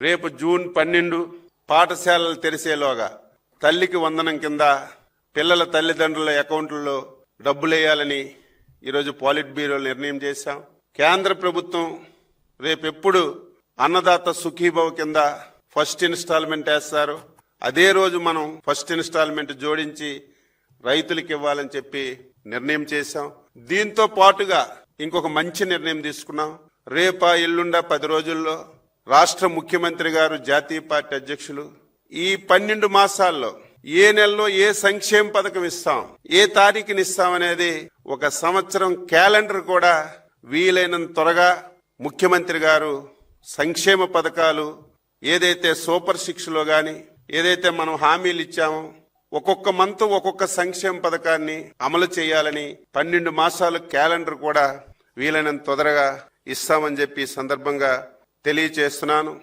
రేపు జూన్ పన్నెండు పాఠశాలలు తెరిసేలోగా తల్లికి వందనం కింద పిల్లల తల్లిదండ్రుల అకౌంట్లలో డబ్బులేయాలని ఈరోజు పాలిట్ బ్యూరో నిర్ణయం చేశాం. కేంద్ర ప్రభుత్వం రేపెప్పుడు అన్నదాత సుఖీభవ కింద ఫస్ట్ ఇన్స్టాల్మెంట్ వేస్తారు. అదే రోజు మనం ఫస్ట్ ఇన్స్టాల్మెంట్ జోడించి రైతులకు ఇవ్వాలని చెప్పి నిర్ణయం చేశాం. దీంతో పాటుగా ఇంకొక మంచి నిర్ణయం తీసుకున్నాం. రేపా ఎల్లుండా పది రోజుల్లో రాష్ట్ర ముఖ్యమంత్రి గారు జాతీయ పార్టీ అధ్యక్షులు ఈ పన్నెండు మాసాల్లో ఏ నెలలో ఏ సంక్షేమ పథకం ఇస్తాం ఏ తారీఖుని ఇస్తాం అనేది ఒక సంవత్సరం క్యాలెండర్ కూడా వీలైనంత త్వరగా ముఖ్యమంత్రి గారు సంక్షేమ పథకాలు ఏదైతే సూపర్ శిక్షలో కానీ ఏదైతే మనం హామీలు ఇచ్చామో ఒక్కొక్క మంత్ ఒక్కొక్క సంక్షేమ పథకాన్ని అమలు చేయాలని పన్నెండు మాసాలు క్యాలెండర్ కూడా వీలైనంత తొందరగా ఇస్తామని చెప్పి సందర్భంగా తెలియచేస్తున్నాను